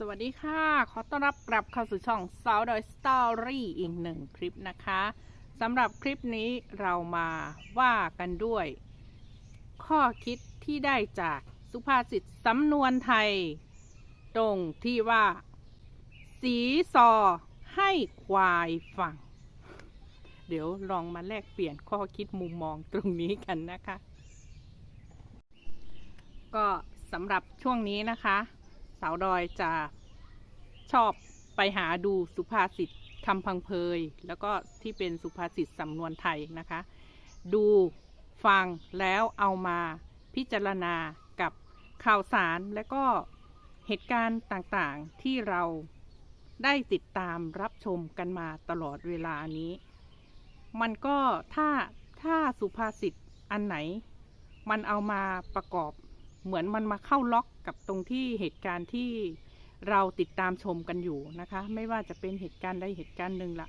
สวัสดีค่ะ ขอต้อนรับกลับเข้าสู่ช่องสาวดอยสตอรี่อีกหนึ่งคลิปนะคะสำหรับคลิปนี้เรามาว่ากันด้วย ข้อคิดที่ได้จากสุภาษิตสำนวนไทย ตรงที่ว่า สีซอให้ควายฟัง เดี๋ยวลองมาแลกเปลี่ยนข้อคิดมุมมองตรงนี้กันนะคะ ก็สำหรับช่วงนี้นะคะ สาวดอยจะชอบไปหาดูสุภาษิตคำพังเพย แล้วก็ที่เป็นสุภาษิตสำนวนไทยนะคะ ดูฟังแล้วเอามาพิจารณากับข่าวสารและก็เหตุการณ์ต่างๆที่เราได้ติดตามรับชมกันมาตลอดเวลานี้ มันก็ถ้าถ้าสุภาษิตอันไหน มันเอามาประกอบ เหมือนมันมาเข้าล็อกกับตรงที่เหตุการณ์ที่เราติดตามชมกันอยู่นะคะ ไม่ว่าจะเป็นเหตุการณ์ใดเหตุการณ์หนึ่งละ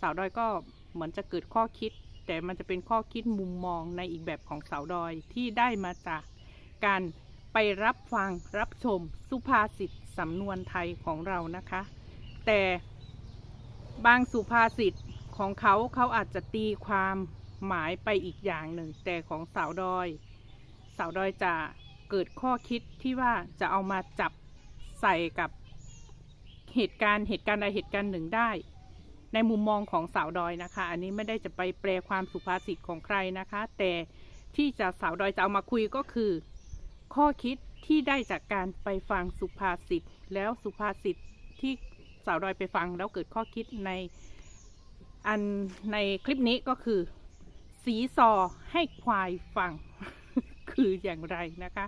สาวดอยก็เหมือนจะเกิดข้อคิด แต่มันจะเป็นข้อคิดมุมมองในอีกแบบของสาวดอยที่ได้มาจากการไปรับฟังรับชมสุภาษิตสำนวนไทยของเรานะคะ แต่บางสุภาษิตของเขาเขาอาจจะตีความหมายไปอีกอย่างหนึ่ง แต่ของสาวดอย สาวดอยจะ เกิดข้อคิดที่ว่าจะเอามาจับใส่กับเหตุการณ์เหตุการณ์ใดเหตุการณ์หนึ่งได้ ในมุมมองของสาวดอยนะคะ อันนี้ไม่ได้จะไปแปลความสุภาษิตของใครนะคะ แต่ที่จะสาวดอยจะเอามาคุยก็คือ ข้อคิดที่ได้จากการไปฟังสุภาษิตแล้วสุภาษิตที่สาวดอยไปฟังแล้วเกิดข้อคิดในอันในคลิปนี้ก็คือ สีซอให้ควายฟัง คืออย่างไรนะคะ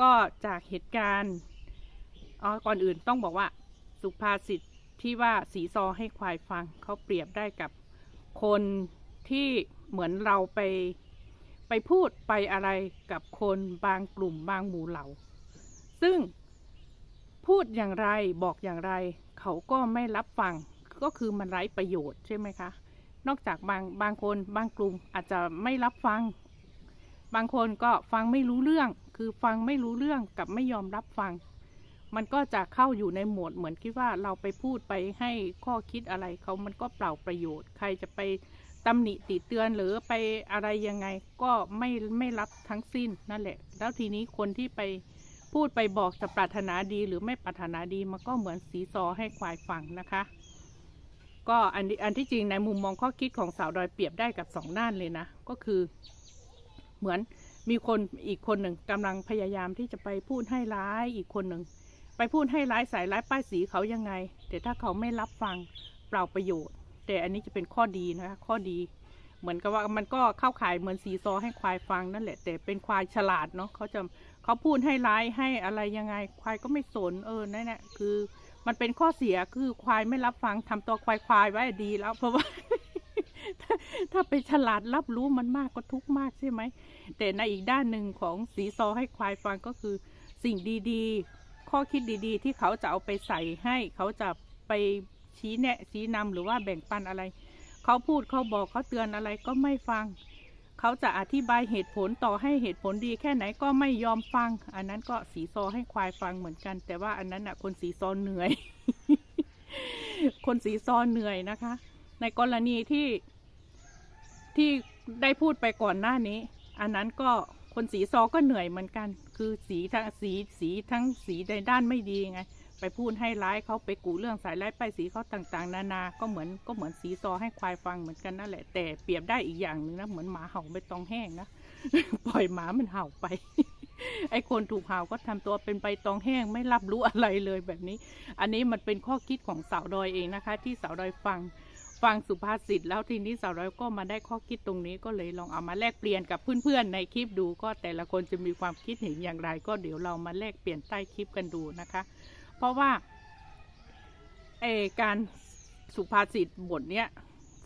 ก็จากเหตุการณ์อ๋อก่อนอื่นต้องบอกว่าสุภาษิตที่ว่าสีซอให้ควายฟังเขาเปรียบได้กับคนที่เหมือนเราไปไปพูดไปอะไรกับคนบางกลุ่มบางหมู่เหล่า ซึ่งพูดอย่างไรบอกอย่างไร เขาก็ไม่รับฟังก็คือมันไร้ประโยชน์ใช่ไหมคะ นอกจากบางบางคนบางกลุ่มอาจจะไม่รับฟัง บางคนก็ฟังไม่รู้เรื่อง คือฟังไม่รู้เรื่องกับไม่ยอมรับฟัง มันก็จะเข้าอยู่ในโหมดเหมือนคิดว่าเราไปพูดไปให้ข้อคิดอะไรเขามันก็เปล่าประโยชน์ ใครจะไปตำหนิติเตือนหรือไปอะไรยังไงก็ไม่ไม่รับทั้งสิ้นนั่นแหละ แล้วทีนี้คนที่ไปพูดไปบอกจะปรารถนาดีหรือไม่ปรารถนาดีมันก็เหมือนสีซอให้ควายฟังนะคะ ก็อันที่อันที่จริงในมุมมองข้อคิดของสาวดอยเปรียบได้กับสองด้านเลยนะ ก็คือ เหมือนมีคนอีกคนหนึ่งกำลังพยายามที่จะไปพูดให้ร้ายอีกคนหนึ่งไปพูดให้ร้ายใส่ร้ายป้ายสีเขายังไง แต่ถ้าเขาไม่รับฟังเปล่าประโยชน์ แต่อันนี้จะเป็นข้อดีนะคะข้อดี เหมือนกับว่ามันก็เข้าข่ายเหมือนสีซอให้ควายฟังนั่นแหละ แต่เป็นควายฉลาดเนาะเขาจะเขาพูดให้ร้ายให้อะไรยังไง ควายก็ไม่สนเออนั่นแหละคือ มันเป็นข้อเสียคือควายไม่รับฟังทำตัวควายควายไว้ดีแล้วเพราะว่า ถ้าไปฉลาดรับรู้มันมากก็ทุกข์มากใช่ไหม แต่ในอีกด้านหนึ่งของสีซอให้ควายฟังก็คือสิ่งดีๆ ข้อคิดดีๆ ที่เขาจะเอาไปใส่ให้ เขาจะไปชี้แนะชี้นำหรือว่าแบ่งปันอะไร เขาพูดเขาบอกเขาเตือนอะไรก็ไม่ฟัง เขาจะอธิบายเหตุผลต่อให้เหตุผลดีแค่ไหนก็ไม่ยอมฟัง อันนั้นก็สีซอให้ควายฟังเหมือนกัน แต่ว่าอันนั้นอะ คนสีซอเหนื่อย คนสีซอเหนื่อยนะคะ ในกรณีที่ ที่ได้พูดไปก่อนหน้านี้ อันนั้นก็คนสีซอก็เหนื่อยเหมือนกัน คือสีทั้งสีสีทั้งสีในด้านไม่ดีไง ไปพูดให้ร้ายเขาไปกูเรื่องสายร้ายป้ายสีเขาต่างๆ นานา ก็เหมือนก็เหมือนสีซอให้ควายฟังเหมือนกันนั่นแหละ แต่เปรียบได้อีกอย่างหนึ่งนะเหมือนหมาเห่าใบตองแห้งนะปล่อยหมามันเห่าไป ไอ้คนถูกเห่าก็ทำตัวเป็นใบตองแห้งไม่รับรู้อะไรเลยแบบนี้ อันนี้มันเป็นข้อคิดของสาวดอยเองนะคะ ที่สาวดอยฟัง ฟังสุภาษิตแล้วทีนี้สาวน้อยก็มาได้ข้อคิดตรงนี้ก็เลยลองเอามาแลกเปลี่ยนกับเพื่อนๆในคลิปดู ก็แต่ละคนจะมีความคิดเห็นอย่างไร ก็เดี๋ยวเรามาแลกเปลี่ยนใต้คลิปกันดูนะคะ เพราะว่าเออการสุภาษิตบทเนี้ย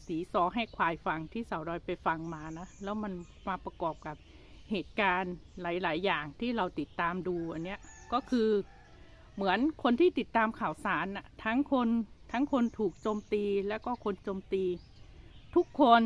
สีซอให้ควายฟังที่สาวดอยไปฟังมานะแล้วมันมาประกอบกับเหตุการณ์หลาย ๆ อย่างที่เราติดตามดูอันเนี้ยก็คือเหมือนคนที่ติดตามข่าวสารน่ะทั้งคน ทั้งคนถูกโจมตีแล้วก็คนโจมตี ทุกคน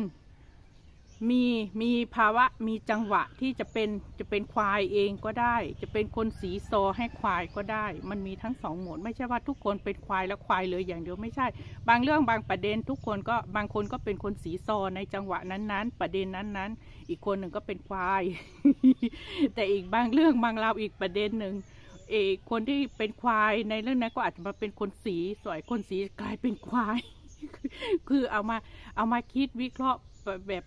มีมีภาวะมีจังหวะที่จะเป็นจะเป็นควายเองก็ได้ จะเป็นคนสีโซให้ควายก็ได้ มันมีทั้งสองโหมด ไม่ใช่ว่าทุกคนเป็นควายแล้วควายเลยอย่างเดียวไม่ใช่ บางเรื่องบางประเด็นทุกคนก็บางคนก็เป็นคนสีโซในจังหวะนั้นๆ ประเด็นนั้นๆ อีกคนหนึ่งก็เป็นควาย แต่อีกบางเรื่องบางราวอีกประเด็นหนึ่ง เอกคนที่เป็นควายในเรื่องนั้นก็อาจจะมาเป็นคนสีสวยคนสีกลายเป็นควาย คือเอามาเอามาคิดวิเคราะห์แบบ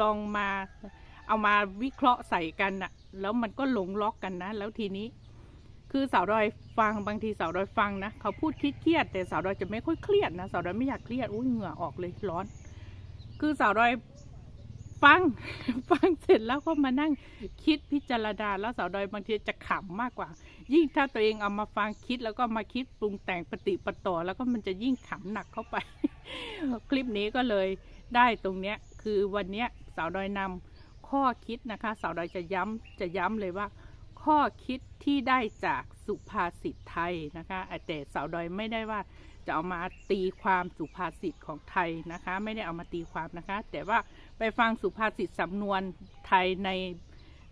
ลองมา เอามาวิเคราะห์ใส่กันน่ะแล้วมันก็หลงล็อกกันนะ แล้วทีนี้ คือสาวดอยฟังบางทีสาวดอยฟังนะเขาพูดคิดเครียดแต่สาวดอยจะไม่ค่อยเครียดนะสาวดอยไม่อยากเครียดอุ้ยเหงื่อออกเลยร้อน คือสาวดอย ฟังฟังเสร็จแล้วก็มานั่งคิดพิจารณาแล้วสาวดอยบางทีจะขำมากกว่า ยิ่งถ้าตัวเองเอามาฟังคิดแล้วก็มาคิดปรุงแต่งปฏิปต่อแล้วก็มันจะยิ่งขำหนักเข้าไป คลิปนี้ก็เลยได้ตรงเนี้ยคือวันเนี้ยสาวดอยนำข้อคิดนะคะ สาวดอยจะย้ำจะย้ำเลยว่า ข้อคิดที่ได้จากสุภาษิตไทยนะคะแต่สาวดอยไม่ได้ว่า จะเอามาตีความสุภาษิตของไทยนะคะ ไม่ได้เอามาตีความนะคะ แต่ว่าไปฟังสุภาษิตสำนวนไทยใน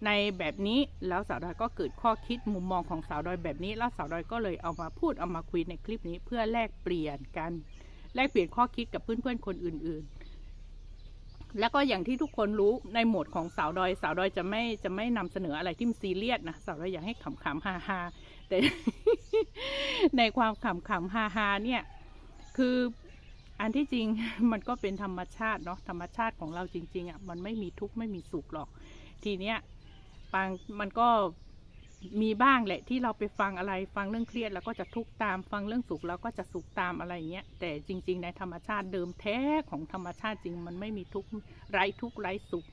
ในแบบนี้แล้วสาวดอยก็เกิดข้อคิดมุมมองของสาวดอยแบบนี้ แล้วสาวดอยก็เลยเอามาพูดเอามาคุยในคลิปนี้เพื่อแลกเปลี่ยนกัน แลกเปลี่ยนข้อคิดกับเพื่อนๆคนอื่นๆ แล้วก็อย่างที่ทุกคนรู้ในโหมดของสาวดอย สาวดอยจะไม่จะไม่นำเสนออะไรที่มันซีเรียสนะสาวดอยอยากให้ขำๆฮาๆแต่ ในความขำๆฮาๆเนี่ย คืออันที่จริงมันก็เป็นธรรมชาติเนาะธรรมชาติของเราจริง ๆอะมันไม่มีทุกข์ไม่มีสุขหรอก ทีเนี้ยบางมันก็มีบ้างแหละที่เราไปฟังอะไรฟังเรื่องเครียดแล้วก็จะทุกข์ตามฟังเรื่องสุขแล้วก็จะสุขตามอะไรเงี้ยแต่จริง ๆ ในธรรมชาติเดิมแท้ของธรรมชาติจริง มันไม่มีทุกข์ไร้ทุกข์ไร้สุข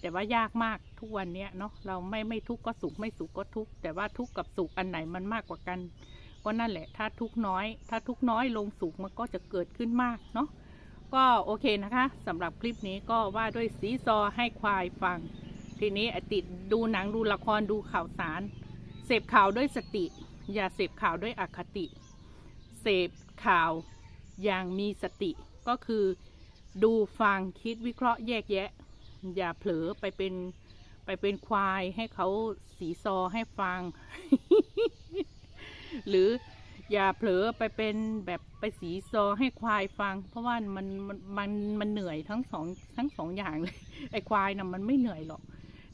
แต่ว่ายากมากทุกวันเนี้ยเนาะเราไม่ไม่ทุกข์ก็สุขไม่สุขก็ทุกข์แต่ว่าทุกข์กับสุขอันไหนมันมากกว่ากัน ก็นั่นแหละ ถ้าทุกน้อย ถ้าทุกน้อยลงสุขมันก็จะเกิดขึ้นมากเนาะก็โอเคนะคะสำหรับคลิปนี้ก็ว่าด้วยสีซอให้ควายฟัง ทีนี้ติดดูหนังดูละครดูข่าวสาร เสพข่าวด้วยสติ อย่าเสพข่าวด้วยอคติ เสพข่าวอย่างมีสติก็คือดูฟังคิดวิเคราะห์แยกแยะ อย่าเผลอไปเป็นไปเป็นควายให้เขาสีซอให้ฟัง หรืออย่าเผลอไปเป็นแบบไปสีซอให้ควายฟัง เพราะว่ามันมันมันมันเหนื่อยทั้งสองทั้งสองอย่างเลยไอ้ควายนะ่ะมันไม่เหนื่อยหรอก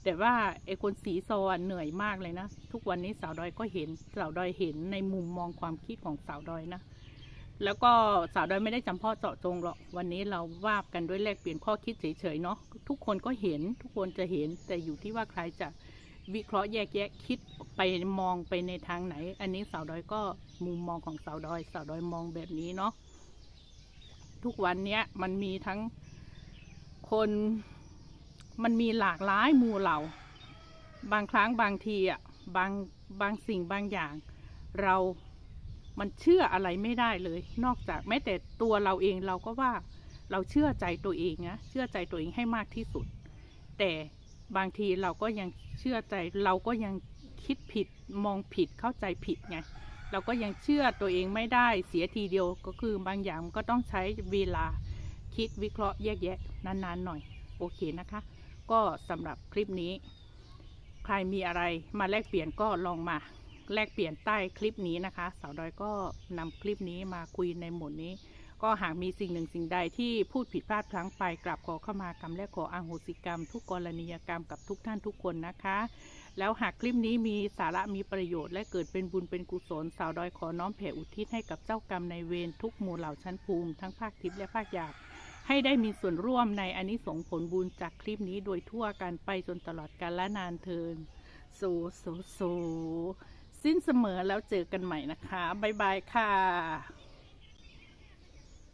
แต่ว่าไอ้คนสีซอเหนื่อยมากเลยนะ ทุกวันนี้สาวดอยก็เห็นสาวดอยเห็นในมุมมองความคิดของสาวดอยนะแล้วก็สาวดอยไม่ได้จำเพาะเจาะจงหรอก วันนี้เราว่ากันด้วยแลกเปลี่ยนข้อคิดเฉยๆเนาะทุกคนก็เห็นทุกคนจะเห็นแต่อยู่ที่ว่าใครจะ วิเคราะห์แยกแยะคิดไปมองไปในทางไหน อันนี้สาวดอยก็มุมมองของสาวดอย สาวดอยมองแบบนี้เนาะทุกวันเนี้ยมันมีทั้งคนมันมีหลากหลายมูเหล่า บางครั้งบางทีอะบางบางสิ่งบางอย่าง เรามันเชื่ออะไรไม่ได้เลย นอกจากแม้แต่ตัวเราเองเราก็ว่าเราเชื่อใจตัวเองนะเชื่อใจตัวเองให้มากที่สุด แต่ บางทีเราก็ยังเชื่อใจเราก็ยังคิดผิดมองผิดเข้าใจผิดไงเราก็ยังเชื่อตัวเองไม่ได้เสียทีเดียวก็คือบางอย่างก็ต้องใช้เวลาคิดวิเคราะห์แยกแยะนานๆหน่อย โอเคนะคะ ก็สำหรับคลิปนี้ ใครมีอะไรมาแลกเปลี่ยนก็ลองมาแลกเปลี่ยนใต้คลิปนี้นะคะ สาวดอยก็นำคลิปนี้มาคุยในหมวดนี้ ก็หากมีสิ่งหนึ่งสิ่งใดที่พูดผิดพลาดพลั้งไปกราบขอเข้ามากรรมและขออโหสิกรรม ทุกกรณียกรรมกับทุกท่านทุกคนนะคะ แล้วหากคลิปนี้มีสาระมีประโยชน์และเกิดเป็นบุญเป็นกุศล สาวดอยขอน้อมแผ่อุทิศให้กับเจ้ากรรมในเวรทุกหมู่เหล่าชั้นภูมิทั้งภาคทิพย์และภาคหยาบให้ได้มีส่วนร่วมในอานิสงส์ผลบุญจากคลิปนี้โดยทั่วกันไปจนตลอดกาลและนานเทินโซโซโซสิ้นเสมอแล้วเจอกันใหม่นะคะ บ๊ายบายค่ะ